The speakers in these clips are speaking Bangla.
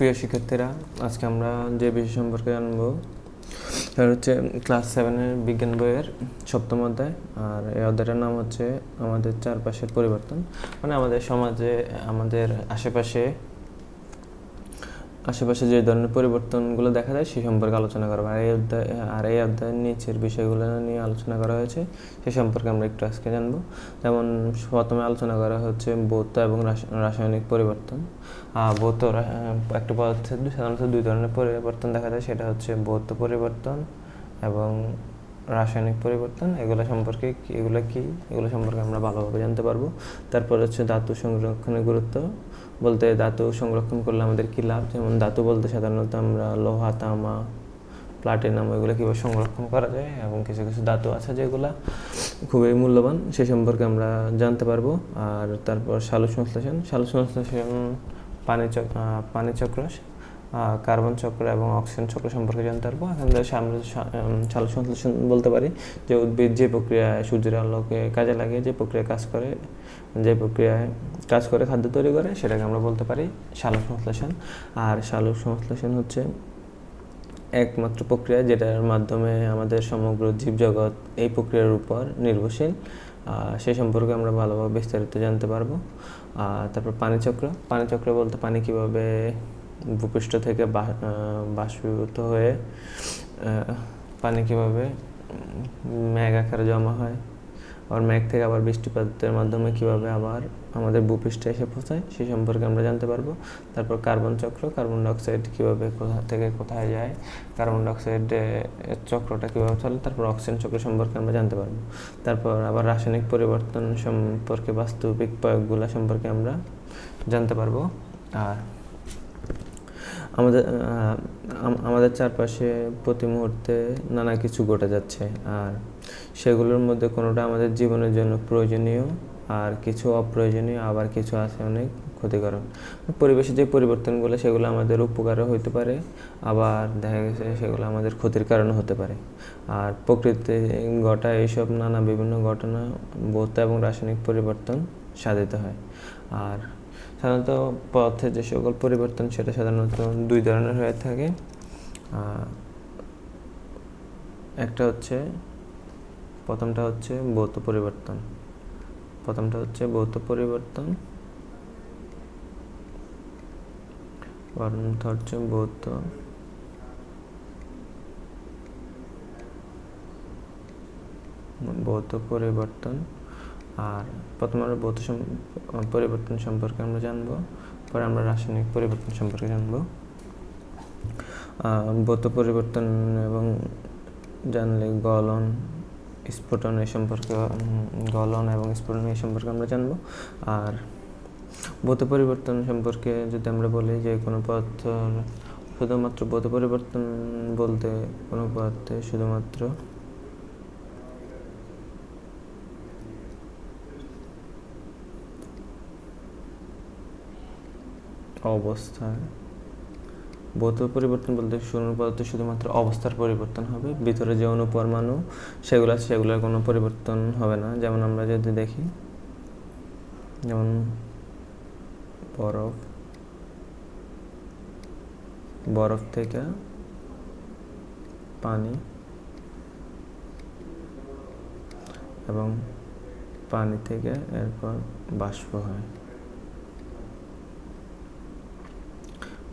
প্রিয় শিক্ষার্থীরা, আজকে আমরা যে বিষয় সম্পর্কে জানব, সেটা হচ্ছে ক্লাস সেভেনের বিজ্ঞান বইয়ের সপ্তম অধ্যায়, আর এই অধ্যায়টার নাম হচ্ছে আমাদের চারপাশের পরিবর্তন মানে আমাদের সমাজে, আমাদের আশেপাশে আশেপাশে যে ধরনের পরিবর্তনগুলো দেখা যায় সেই সম্পর্কে আলোচনা করব আর এই অধ্যায়, আর এই অধ্যায়ের নিচের বিষয়গুলো নিয়ে আলোচনা করা হয়েছে, সে সম্পর্কে আমরা একটু আজকে জানব। যেমন প্রথমে আলোচনা করা হচ্ছে ভৌত এবং রাস- রাসায়নিক পরিবর্তন। ভৌত একটা পদার্থের সাধারণত দুই ধরনের পরিবর্তন দেখা যায়, সেটা হচ্ছে ভৌত পরিবর্তন এবং রাসায়নিক পরিবর্তন এগুলো সম্পর্কে এগুলো কি? এগুলো সম্পর্কে আমরা ভালোভাবে জানতে পারব। তারপর হচ্ছে ধাতু সংরক্ষণের গুরুত্ব। বলতে ধাতু সংরক্ষণ করলে আমাদের কী লাভ? যেমন ধাতু বলতে সাধারণত আমরা লোহা তামা প্লাটিনাম এগুলো কীভাবে সংরক্ষণ করা যায় এবং কিছু কিছু ধাতু আছে যেগুলো খুবই মূল্যবান সে সম্পর্কে আমরা জানতে পারব। আর তারপর সালু সংশ্লেষণ সালু সংশ্লেষণ পানি চক আহ, পানি চক্র কার্বন চক্র এবং অক্সিজেন চক্র সম্পর্কে জানতে পারব। এখান থেকে আমরা সংশ্লেষণ বলতে পারি যে উদ্ভিদ যে প্রক্রিয়ায় সূর্যের আলোকে কাজে লাগিয়ে যে প্রক্রিয়ায় কাজ করে, যে প্রক্রিয়ায় কাজ করে, খাদ্য তৈরি করে, সেটাকে আমরা বলতে পারি সালোক সংশ্লেষণ। আর সালোক সংশ্লেষণ হচ্ছে একমাত্র প্রক্রিয়া যেটার মাধ্যমে আমাদের সমগ্র জীবজগৎ এই প্রক্রিয়ার উপর নির্ভরশীল। সে সম্পর্কে আমরা ভালোভাবে বিস্তারিত জানতে পারব। আর তারপর পানিচক্র পানিচক্র বলতে পানি কীভাবে ভূপৃষ্ঠ থেকে বাষ্পীভূত হয়ে পানি কীভাবে উম, মেঘ আকারে জমা হয় আবার মেঘ থেকে আবার বৃষ্টিপাতের মাধ্যমে কীভাবে আবার আমাদের ভূপৃষ্ঠে এসে পৌঁছায় সে সম্পর্কে আমরা জানতে পারব। তারপর কার্বন চক্র কার্বন ডাইঅক্সাইড কীভাবে কোথা থেকে কোথায় যায় কার্বন ডাইঅক্সাইড চক্রটা কীভাবে চলে তারপর অক্সিজেন চক্র সম্পর্কে আমরা জানতে পারব। তারপর আবার রাসায়নিক পরিবর্তন সম্পর্কে বাস্তবিক প্রয়োগগুলো সম্পর্কে আমরা জানতে পারব। আর আমাদের আমাদের চারপাশে প্রতি মুহূর্তে নানা কিছু ঘটে যাচ্ছে। আর সেগুলোর মধ্যে কোনোটা আমাদের জীবনের জন্য প্রয়োজনীয়, আর কিছু অপ্রয়োজনীয়, আবার কিছু আছে অনেক ক্ষতিকারক। পরিবেশে যে পরিবর্তনগুলো, সেগুলো আমাদের উপকারও হতে পারে, আবার দেখা গেছে সেগুলো আমাদের ক্ষতির কারণও হতে পারে। আর প্রকৃতি ঘটা এইসব নানা বিভিন্ন ঘটনা, ভৌত এবং রাসায়নিক পরিবর্তন সাধিত হয়। আর সাধারণত পথে যে সকল পরিবর্তন, সেটা সাধারণত দুই ধরনের হয়ে থাকে। একটা হচ্ছে, প্রথমটা হচ্ছে ভৌত পরিবর্তন। প্রথমটা হচ্ছে ভৌত পরিবর্তন। হচ্ছে ভৌত ভৌত পরিবর্তন। আর প্রথমে আমরা ভৌত পরিবর্তন সম্পর্কে আমরা জানব, পরে আমরা রাসায়নিক পরিবর্তন সম্পর্কে জানব। ভৌত পরিবর্তন এবং জানলে গলন, স্ফোটন এই সম্পর্কে গলন এবং স্ফোটন এই সম্পর্কে আমরা জানব। আর ভৌত পরিবর্তন সম্পর্কে যদি আমরা বলি যে কোনো পদার্থ, শুধুমাত্র ভৌত পরিবর্তন বলতে কোনো পদার্থে শুধুমাত্র অবস্থায় ভৌত পরিবর্তন বলতে শুরু পদার্থ শুধুমাত্র অবস্থার পরিবর্তন হবে, ভিতরে যে অণু পরমাণু সেগুলো আছে, সেগুলোর কোনো পরিবর্তন হবে না। যেমন আমরা যদি দেখি, যেমন বরফ বরফ থেকে পানি এবং পানি থেকে এরপর বাষ্প হয়।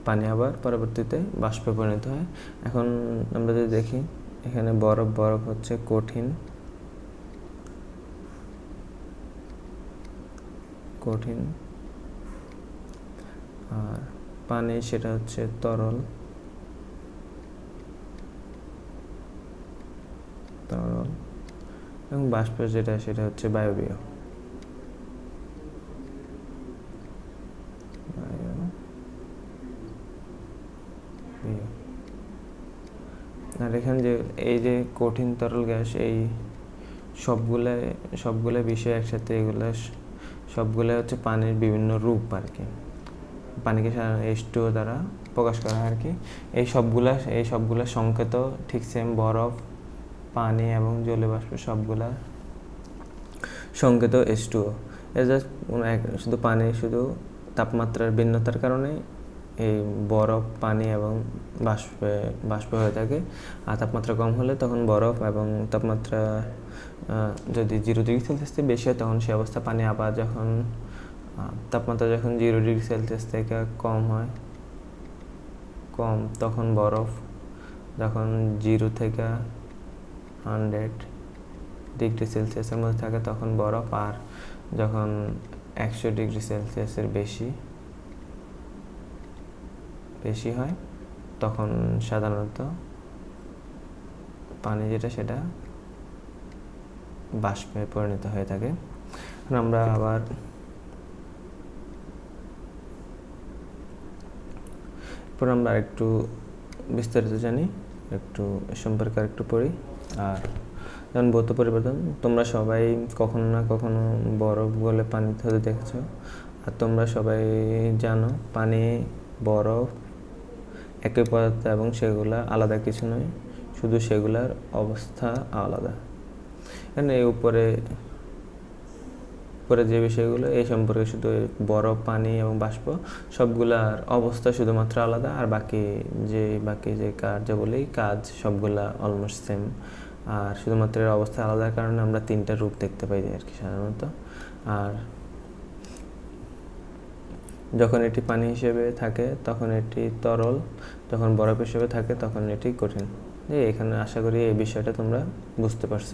পানি আবার পরবর্তীতে বাষ্পে পরিণত হয়। এখন আমরা যদি দেখি, এখানে বরফ বরফ হচ্ছে কঠিন। কঠিন। আর পানি সেটা হচ্ছে তরল। তরল। এবং বাষ্প যেটা, সেটা হচ্ছে বায়বীয় বায়বীয়। আর এখানে যে, এই যে কঠিন তরল গ্যাস, এই সবগুলো সবগুলো বিষয় একসাথে এগুলো সবগুলো হচ্ছে পানির বিভিন্ন রূপ আর কি। পানিকে টু দ্বারা প্রকাশ করা হয় আর কি। এই সবগুলা এই সবগুলা সংকেত, ঠিক সেম বরফ, পানি এবং জলীয় বাষ্প সবগুলা সংকেত এস টু শুধু পানি, শুধু তাপমাত্রার ভিন্নতার কারণে এই বরফ, পানি এবং বাষ্পে, বাষ্প হয়ে থাকে। আর তাপমাত্রা কম হলে তখন বরফ এবং তাপমাত্রা যদি জিরো ডিগ্রি সেলসিয়াস থেকে বেশি হয়, তখন সে অবস্থা পানি আবার যখন তাপমাত্রা যখন জিরো ডিগ্রি সেলসিয়াস থেকে কম হয়, কম, তখন বরফ যখন জিরো থেকে হান্ড্রেড ডিগ্রি সেলসিয়াসের মধ্যে থাকে, তখন বরফ আর যখন একশো ডিগ্রি সেলসিয়াসের বেশি। বেশি হয় তখন সাধারণত পানি যেটা সেটা বাষ্পে পরিণত হয়ে থাকে। আমরা আবার এরপর আমরা একটু বিস্তারিত জানি একটু সম্পর্কে একটু পড়ি। আর যেমন ভৌত পরিবর্তন তোমরা সবাই কখনো না কখনো বরফ গলে পানিতে হতে দেখেছ। আর তোমরা সবাই জানো পানি বরফ একই পদার্থ এবং সেগুলা আলাদা কিছু নয়, শুধু সেগুলার অবস্থা আলাদা। এখানে উপরে উপরে যে বিষয়গুলো, এই সম্পর্কে শুধু বরফ, পানি এবং বাষ্প, সবগুলার অবস্থা শুধুমাত্র আলাদা, আর বাকি যে বাকি যে কার্যাবলী, কাজ সবগুলা অলমোস্ট সেম আর শুধুমাত্র অবস্থা আলাদার কারণে আমরা তিনটা রূপ দেখতে পাই আর কি সাধারণত। আর যখন এটি পানি হিসেবে থাকে, তখন এটি তরল, যখন বরফ হিসেবে থাকে, তখন এটি কঠিন। এখানে আশা করি এই বিষয়টা তোমরা বুঝতে পারছ।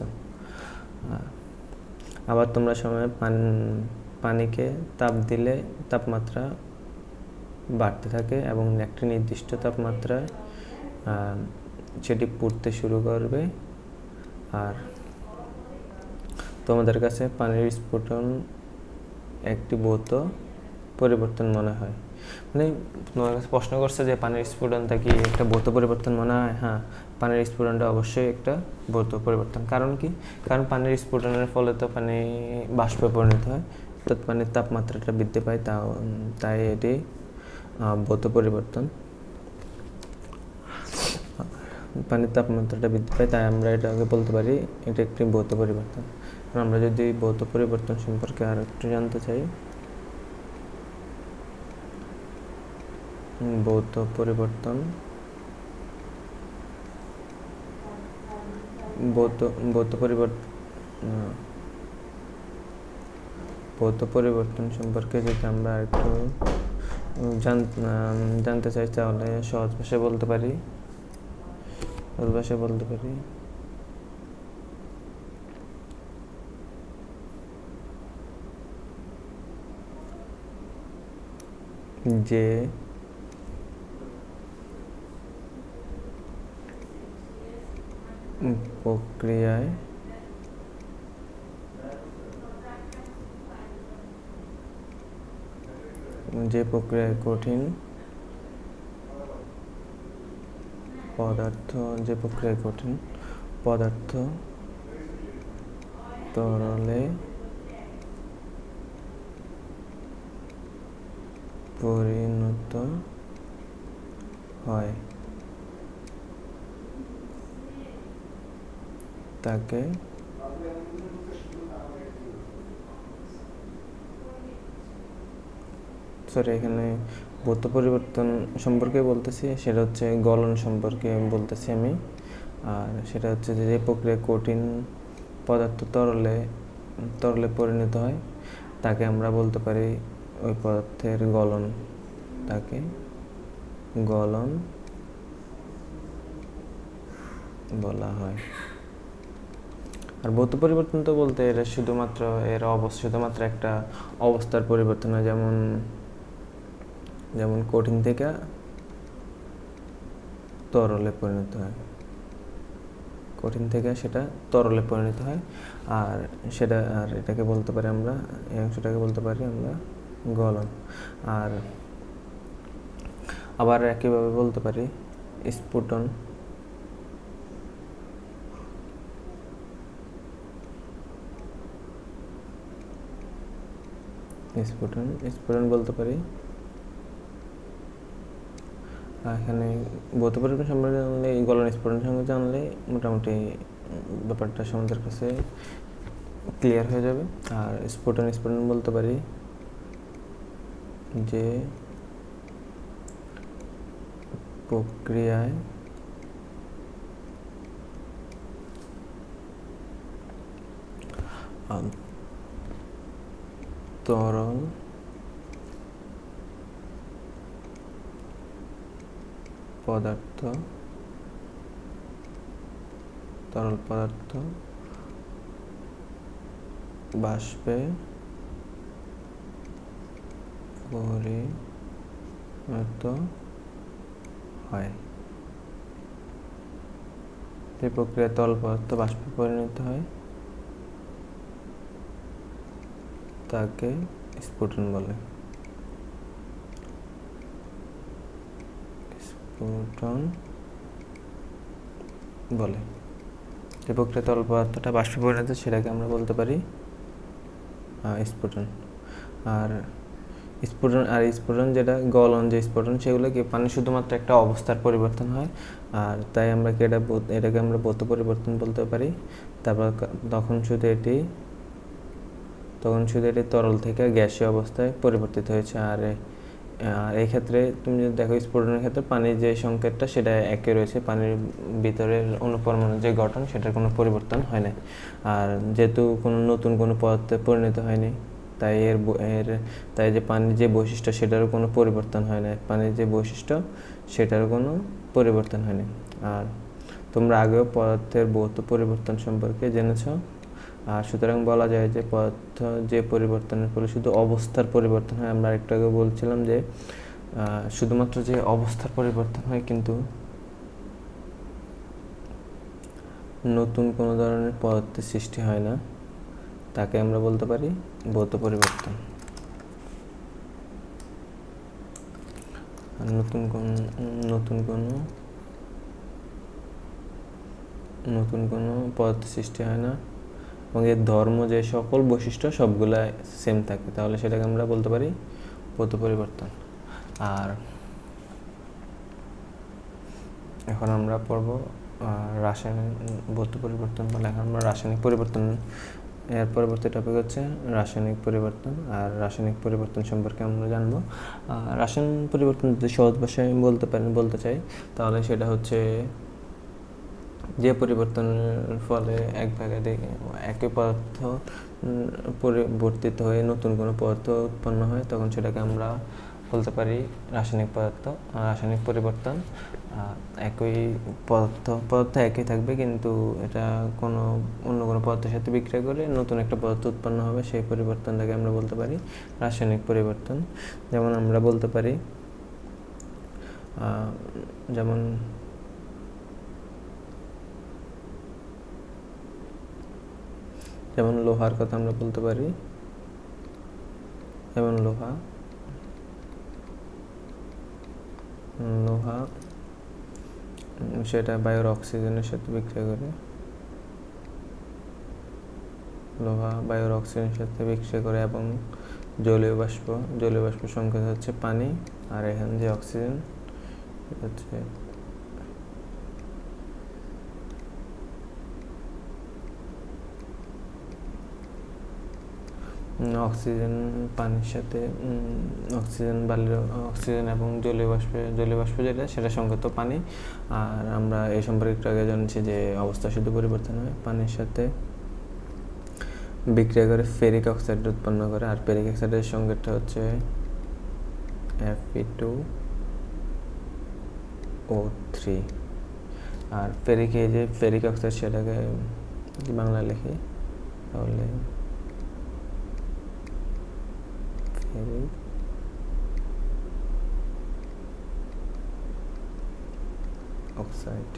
আবার তোমরা সময় পান, পানিকে তাপ দিলে তাপমাত্রা বাড়তে থাকে এবং একটি নির্দিষ্ট তাপমাত্রায় সেটি পুড়তে শুরু করবে। আর তোমাদের কাছে পানির স্ফোটন একটি ভৌত পরিবর্তন মনে হয়। মানে তোমার কাছে প্রশ্ন করছে যে পানির স্ফুটনটা কি একটা ভৌত পরিবর্তন মনে হয়? হ্যাঁ পানির স্ফুটনটা অবশ্যই একটা ভৌত পরিবর্তন। কারণ কি? কারণ পানির স্ফুটনের ফলে তো পানি বাষ্পে পরিণত হয়। তো পানির তাপমাত্রাটা বৃদ্ধি পায়, তা, তাই এটি ভৌত পরিবর্তন। পানির তাপমাত্রাটা বৃদ্ধি পায়, তাই আমরা এটাকে বলতে পারি, এটা একটি ভৌত পরিবর্তন। আমরা যদি ভৌত পরিবর্তন সম্পর্কে আর একটু জানতে চাই ভৌত পরিবর্তন। ভৌত ভৌত পরিবর্তন ভৌত পরিবর্তন সম্পর্কে যদি আমরা একটু জানতে চাই তাহলে সহজ ভাষায় বলতে পারি। সহজ ভাষায় বলতে পারি। যে প্রক্রিয়ায় যে প্রক্রিয়ায় কঠিন পদার্থ যে প্রক্রিয়ায় কঠিন পদার্থ তরলে পরিণত হয়। তাকে। সরি এখানে ভৌত পরিবর্তন সম্পর্কে বলতেছি, সেটা হচ্ছে গলন সম্পর্কে বলতেছি আমি। আর সেটা হচ্ছে যে প্রক্রিয়া কঠিন পদার্থ তরলে তরলে পরিণত হয়, তাকে আমরা বলতে পারি ওই পদার্থের গলন। তাকে গলন বলা হয়। আর ভৌত পরিবর্তন তো বলতে এটা শুধুমাত্র এর অবস্থা, শুধুমাত্র একটা অবস্থার পরিবর্তন হয়, যেমন যেমন কঠিন থেকে তরলে পরিণত হয়। কঠিন থেকে সেটা তরলে পরিণত হয়, আর সেটা, আর এটাকে বলতে পারি আমরা, এই অংশটাকে বলতে পারি আমরা গলন। আর আবার একইভাবে বলতে পারি স্ফুটন স্ফুটন স্ফুটন বলতে পারি। এখানে ভৌত পরিবর্তন সম্পর্কে জানলে এই গলন স্ফুটন সম্পর্কে জানলে মোটামুটি ব্যাপারটা আমাদের কাছে ক্লিয়ার হয়ে যাবে। আর স্ফুটন স্ফুটন বলতে পারি যে প্রক্রিয়ায় আহ, তরল পদার্থ। তরল পদার্থ। বাষ্পে। পরিণত হয়। যে প্রক্রিয়া তরল পদার্থ বাষ্পে পরিণত হয়। তাকে স্ফুটন বলে। স্ফুটন বলে। যে প্রক্রিয়া তরল পদার্থটা বাষ্পে পরিণত, সেটাকে আমরা বলতে পারি স্ফুটন আর স্ফুটন আর স্ফুটন যেটা, গলন যে স্ফুটন সেগুলো কি পানি শুধুমাত্র একটা অবস্থার পরিবর্তন হয়। আর তাই আমরা কি এটা এটাকে আমরা বোত পরিবর্তন বলতে পারি? তারপর তখন শুধু এটি তখন শুধু এটি তরল থেকে গ্যাসীয় অবস্থায় পরিবর্তিত হয়েছে। আর আর এই ক্ষেত্রে তুমি যদি দেখো স্ফুটনের ক্ষেত্রে পানির যে সংকেতটা সেটা একই রয়েছে। পানির ভিতরের অনুপরমাণুর যে গঠন সেটার কোনো পরিবর্তন হয় না আর যেহেতু কোনো নতুন কোনো পদার্থে পরিণত হয়নি, তাই এর এর, তাই যে পানির যে বৈশিষ্ট্য সেটারও কোনো পরিবর্তন হয় না পানির যে বৈশিষ্ট্য সেটারও কোনো পরিবর্তন হয়নি আর তোমরা আগেও পদার্থের ভৌত পরিবর্তন সম্পর্কে জেনেছ। আর সুতরাং বলা যায় যে পদার্থ যে পরিবর্তনের ফলে শুধু অবস্থার পরিবর্তন হয়। আমরা একটু আগে বলছিলাম যে শুধুমাত্র যে অবস্থার পরিবর্তন হয় কিন্তু নতুন কোনো ধরনের পদার্থের সৃষ্টি হয় না। তাকে আমরা বলতে পারি ভৌত পরিবর্তন। নতুন কোন, নতুন কোনো নতুন কোনো পদার্থ সৃষ্টি হয় না। এবং এর ধর্ম যে সকল বৈশিষ্ট্য, সবগুলা সেম থাকে তাহলে সেটাকে আমরা বলতে পারি ভৌত পরিবর্তন আর এখন আমরা পড়ব রাসায়নিক ভৌত পরিবর্তন বলে। এখন আমরা রাসায়নিক পরিবর্তন, এর পরবর্তী টপিক হচ্ছে রাসায়নিক পরিবর্তন। আর রাসায়নিক পরিবর্তন সম্পর্কে আমরা জানব। রাসায়নিক পরিবর্তন যদি সহজ ভাষায় বলতে পারেন বলতে চাই, তাহলে সেটা হচ্ছে যে পরিবর্তনের ফলে এক দেখে একই পদার্থ পরিবর্তিত হয়ে নতুন কোনো পদার্থ উৎপন্ন হয়, তখন সেটাকে আমরা বলতে পারি রাসায়নিক পদার্থ। রাসায়নিক পরিবর্তন একই পদার্থ পদার্থ একই থাকবে, কিন্তু এটা কোনো অন্য কোনো পদার্থের সাথে বিক্রিয়া করে নতুন একটা পদার্থ উৎপন্ন হবে, সেই পরিবর্তনটাকে আমরা বলতে পারি রাসায়নিক পরিবর্তন। যেমন আমরা বলতে পারি যেমন যেমন লোহার কথা আমরা বলতে পারি। যেমন লোহা। লোহা। সেটা বায়ুর অক্সিজেনের সাথে বিক্রিয়া করে। লোহা বায়ুর অক্সিজেনের সাথে বিক্রিয়া করে এবং জলীয় বাষ্প জলীয় বাষ্প সংকেত হচ্ছে পানি আর এখানে যে অক্সিজেন হচ্ছে অক্সিজেন পানির সাথে অক্সিজেন বালির, অক্সিজেন এবং জলীয় বাষ্পে, জলীয় বাষ্প যেটা, সেটা সংগত পানি। আর আমরা এই সম্পর্কে একটু আগে জানছি যে অবস্থা শুধু পরিবর্তন হয় পানির সাথে। বিক্রিয়া করে ফেরিক অক্সাইড উৎপন্ন করে, আর ফেরিক অক্সাইডের সংকেতটা হচ্ছে এফ টু ও থ্রি আর ফেরিক যে ফেরিক অক্সাইড, সেটাকে বাংলা লিখি, তাহলে ফেরিক অক্সাইড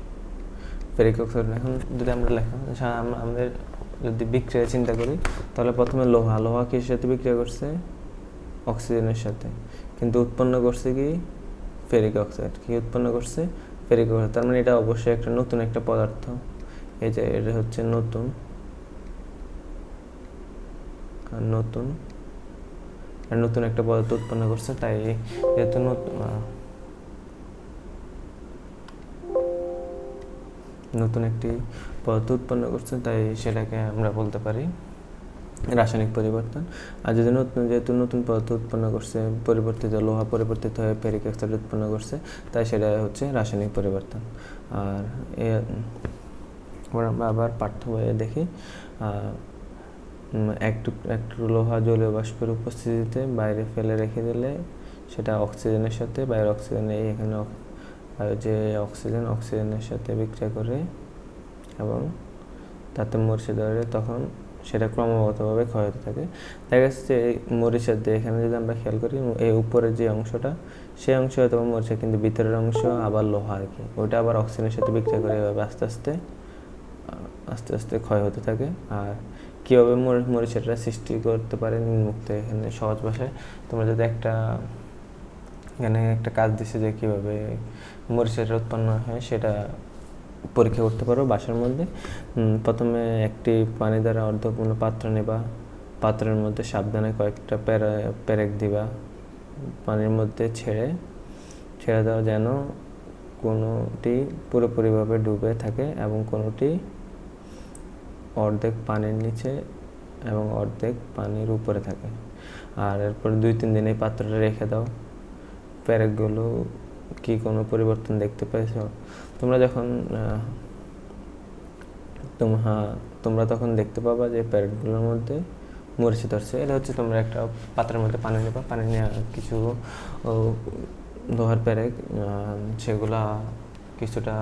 ফেরিক অক্সাইড এখন যদি আমরা লেখা সা- আমাদের যদি বিক্রিয়া চিন্তা করি, তাহলে প্রথমে লোহা। লোহা কিসের সাথে বিক্রিয়া করছে? অক্সিজেনের সাথে। কিন্তু উৎপন্ন করছে কি? ফেরিক অক্সাইড কি উৎপন্ন করছে? ফেরিক অক্সাইড তার মানে এটা অবশ্যই একটা নতুন একটা পদার্থ। এই যে, এটা হচ্ছে নতুন। নতুন নতুন একটা পদার্থ উৎপন্ন করছে, তাই যেহেতু নতুন একটি পদার্থ উৎপন্ন করছে, তাই সেটাকে আমরা বলতে পারি রাসায়নিক পরিবর্তন। আর যদি নতুন, যেহেতু নতুন পদার্থ উৎপন্ন করছে, পরিবর্তিত লোহা পরিবর্তিত হয়ে পেরিক অক্সাইড উৎপন্ন করছে, তাই সেটা হচ্ছে রাসায়নিক পরিবর্তন। আর এ আমরা আবার পাঠ্য বইয়ে দেখি একটু একটু লোহা জলীয় বাষ্পের উপস্থিতিতে বাইরে ফেলে রেখে দিলে সেটা অক্সিজেনের সাথে বাইরের অক্সিজেন এই এখানে যে অক্সিজেন, অক্সিজেনের সাথে বিক্রিয়া করে এবং তাতে মরিচে ধরে তখন সেটা ক্রমাগতভাবে ক্ষয় হতে থাকে। দেখা যাচ্ছে যে এই মরিচের দিয়ে এখানে যদি আমরা খেয়াল করি এই উপরের যে অংশটা, সেই অংশ হয়তো মরিচা, কিন্তু ভিতরের অংশ আবার লোহা আর কি। ওইটা আবার অক্সিজেনের সাথে বিক্রিয়া করে এভাবে আস্তে আস্তে আস্তে আস্তে ক্ষয় হতে থাকে। আর কীভাবে মরি- মরিচাটা সৃষ্টি করতে পারে নিম্মুক্ত এখানে সহজ ভাষায়? তোমরা যদি একটা, এখানে একটা কাজ দিছে যে কীভাবে মরিচাটা উৎপন্ন হয়, সেটা পরীক্ষা করতে পারো বাসার মধ্যে। প্রথমে একটি পানি দ্বারা অর্ধপূর্ণ পাত্র নেবা। পাত্রের মধ্যে সাবধানে কয়েকটা প্যারা প্যারেক দিবা পানির মধ্যে ছেড়ে। ছেড়ে দেওয়া যেন কোনোটি পুরোপুরিভাবে ডুবে থাকে এবং কোনোটি অর্ধেক পানির নিচে এবং অর্ধেক পানির উপরে থাকে। আর এরপর দুই তিন দিন এই পাত্রটা রেখে দাও। প্যারেকগুলো কি কোনো পরিবর্তন দেখতে পেয়েছ? তোমরা যখন আহ, হ্যাঁ তোমরা তখন দেখতে পাবা যে প্যারেটগুলোর মধ্যে মরিচে ধরছে। এটা হচ্ছে তোমরা একটা পাত্রের মধ্যে পানি নেবা। পানি নিয়ে কিছু লোহার প্যারেক সেগুলা কিছুটা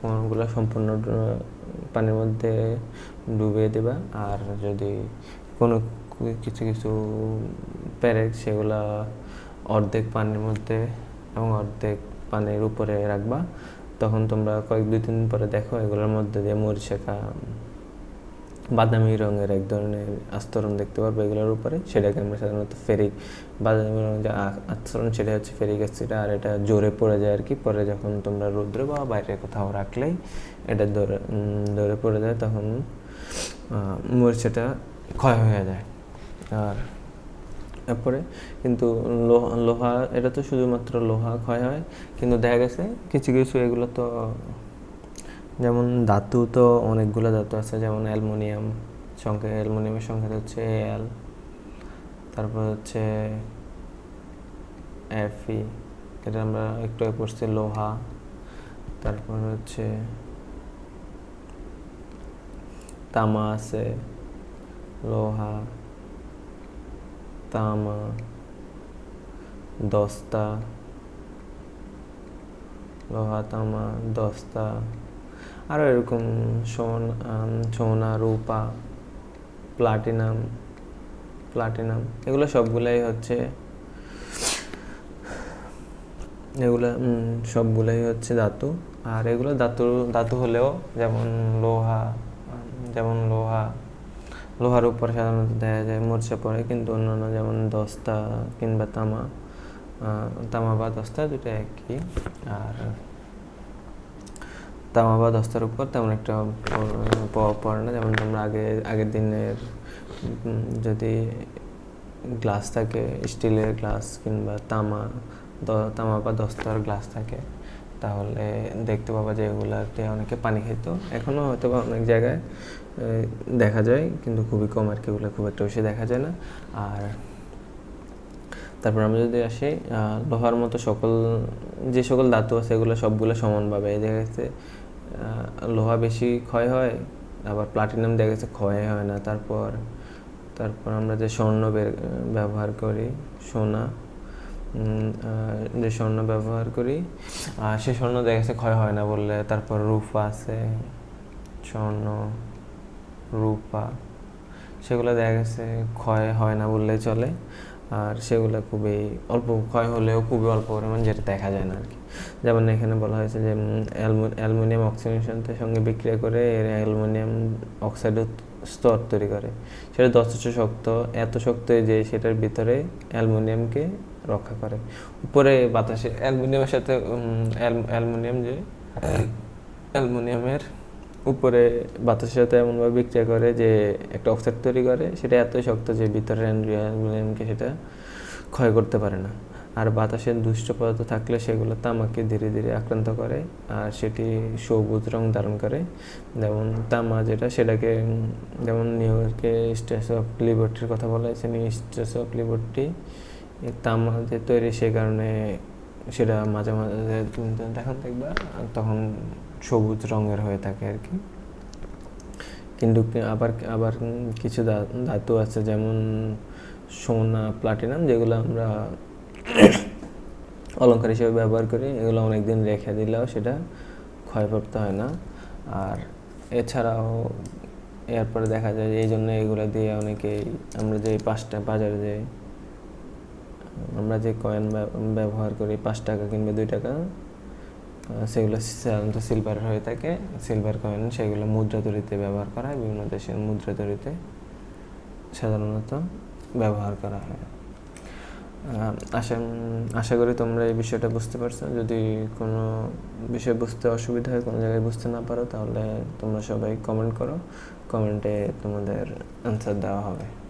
কোনগুলো সম্পূর্ণ পানির মধ্যে ডুবিয়ে দেবা। আর যদি কোনো কিছু কিছু প্যারেক সেগুলা অর্ধেক পানির মধ্যে এবং অর্ধেক পানির উপরে রাখবা, তখন তোমরা কয়েক দুই তিন দিন পরে দেখো এগুলোর মধ্যে দিয়ে মরিচাকা বাদামি রঙের এক ধরনের আস্তরণ দেখতে পারব এগুলোর উপরে। সেটাকে আমরা সাধারণত ফেরিক বাদামি রঙের যে আস্তরণ, সেটা হচ্ছে ফেরিক অ্যাসিড। আর এটা জোরে পড়ে যায় আর কি পরে যখন তোমরা রৌদ্রে বা বাইরে কোথাও রাখলেই এটা ধরে ধরে পড়ে যায়, তখন মরিচাটা ক্ষয় হয়ে যায়। আর তারপরে কিন্তু লোহা লোহা, এটা তো শুধুমাত্র লোহা ক্ষয় হয়। কিন্তু দেখা গেছে কিছু কিছু এগুলো তো যেমন ধাতু তো অনেকগুলো ধাতু আছে, যেমন অ্যালুমিনিয়াম, সংখ্যা, অ্যালুমিনিয়ামের সংখ্যা হচ্ছে এল তারপর হচ্ছে এফি এটা আমরা একটু পড়ছি, লোহা, তারপর হচ্ছে তামা আছে, লোহা, তামা, দস্তা, লোহা, তামা, দস্তা আরও এরকম সোনা সোনা, রূপা প্লাটিনাম প্লাটিনাম এগুলো সবগুলাই হচ্ছে, এগুলো সবগুলাই হচ্ছে ধাতু। আর এগুলো ধাতু ধাতু হলেও যেমন লোহা যেমন লোহা, লোহার উপর সাধারণত দেখা যায় মরচা পড়ে কিন্তু অন্যান্য যেমন দস্তা কিংবা তামা তামা বা দস্তা দুটো একই। আর তামা বা দস্তার উপর তেমন একটা প্রভাব পড়ে না। যেমন তোমরা আগে, আগের দিনের যদি গ্লাস থাকে, স্টিলের গ্লাস কিংবা তামা তামা বা দস্তার গ্লাস থাকে, তাহলে দেখতে পাবা যে এগুলাতে অনেকে পানি খেত। এখনও হয়তো বা অনেক জায়গায় দেখা যায়, কিন্তু খুবই কম আর কি ওগুলো খুব একটা বেশি দেখা যায় না। আর তারপর আমরা যদি আসি লোহার মতো সকল, যে সকল ধাতু আছে, এগুলো সবগুলো সমানভাবে এই দেখা গেছে। লোহা বেশি ক্ষয় হয়, আবার প্লাটিনাম দেখা গেছে ক্ষয় হয় না। তারপর তারপর আমরা যে স্বর্ণ বের- ব্যবহার করি, সোনা যে স্বর্ণ ব্যবহার করি, আর সে স্বর্ণ দেখা গেছে ক্ষয় হয় না বললে, তারপর রূপা আছে, স্বর্ণ, রূপা, সেগুলো দেখা গেছে ক্ষয় হয় না বললেই চলে। আর সেগুলো খুবই অল্প, ক্ষয় হলেও খুবই অল্প পরিমাণ যেটা দেখা যায় না আর কি। যেমন এখানে বলা হয়েছে যে অ্যালুমিনিয়াম অক্সিডেশনের সঙ্গে বিক্রিয়া করে এর অ্যালুমিনিয়াম অক্সাইড স্তর তৈরি করে। সেটা যথেষ্ট শক্ত, এত শক্ত যে সেটার ভিতরে অ্যালুমিনিয়ামকে রক্ষা করে। উপরে বাতাসে, অ্যালুমিনিয়ামের সাথে অ্যাল- অ্যালুমিনিয়াম যে, অ্যালুমিনিয়ামের উপরে বাতাসের সাথে এমনভাবে বিক্রিয়া করে যে একটা অক্সাইড তৈরি করে, সেটা এত শক্ত যে ভিতরে অ্যালুমিনিয়ামকে সেটা ক্ষয় করতে পারে না। আর বাতাসে দুষ্ট পদার্থ থাকলে সেগুলো তামাকে ধীরে ধীরে আক্রান্ত করে আর সেটি সবুজ রং ধারণ করে। যেমন তামা যেটা, সেটাকে যেমন নিউ ইয়র্কে স্ট্যাচু অফ লিবার্টির কথা বলা হয়েছে স্ট্যাচু অফ লিবার্টি তামা যে তৈরি সে কারণে সেটা মাঝে মাঝে দেখা দেখবা তখন সবুজ রঙের হয়ে থাকে আর কি। কিন্তু আবার আবার কিছু ধাতু আছে যেমন সোনা, প্লাটিনাম, যেগুলো আমরা অলংকার হিসেবে ব্যবহার করি, এগুলো অনেকদিন রেখে দিলেও সেটা ক্ষয়প্রাপ্ত হয় না। আর এছাড়াও এরপরে দেখা যায় যে এই জন্য এগুলো দিয়ে অনেকেই আমরা যে পাঁচটা বাজারে যে, আমরা যে কয়েন ব্যবহার করি, পাঁচ টাকা কিংবা দুই টাকা, সেগুলো সাধারণত সিলভার হয়ে থাকে। সিলভার কয়েন সেগুলো মুদ্রা তৈরিতে ব্যবহার করা হয়, বিভিন্ন দেশের মুদ্রা তৈরিতে সাধারণত ব্যবহার করা হয়। আশা আশা করি তোমরা এই বিষয়টা বুঝতে পারছ। যদি কোনো বিষয় বুঝতে অসুবিধা হয়, কোনো জায়গায় বুঝতে না পারো, তাহলে তোমরা সবাই কমেন্ট করো। কমেন্টে তোমাদের অ্যান্সার দেওয়া হবে।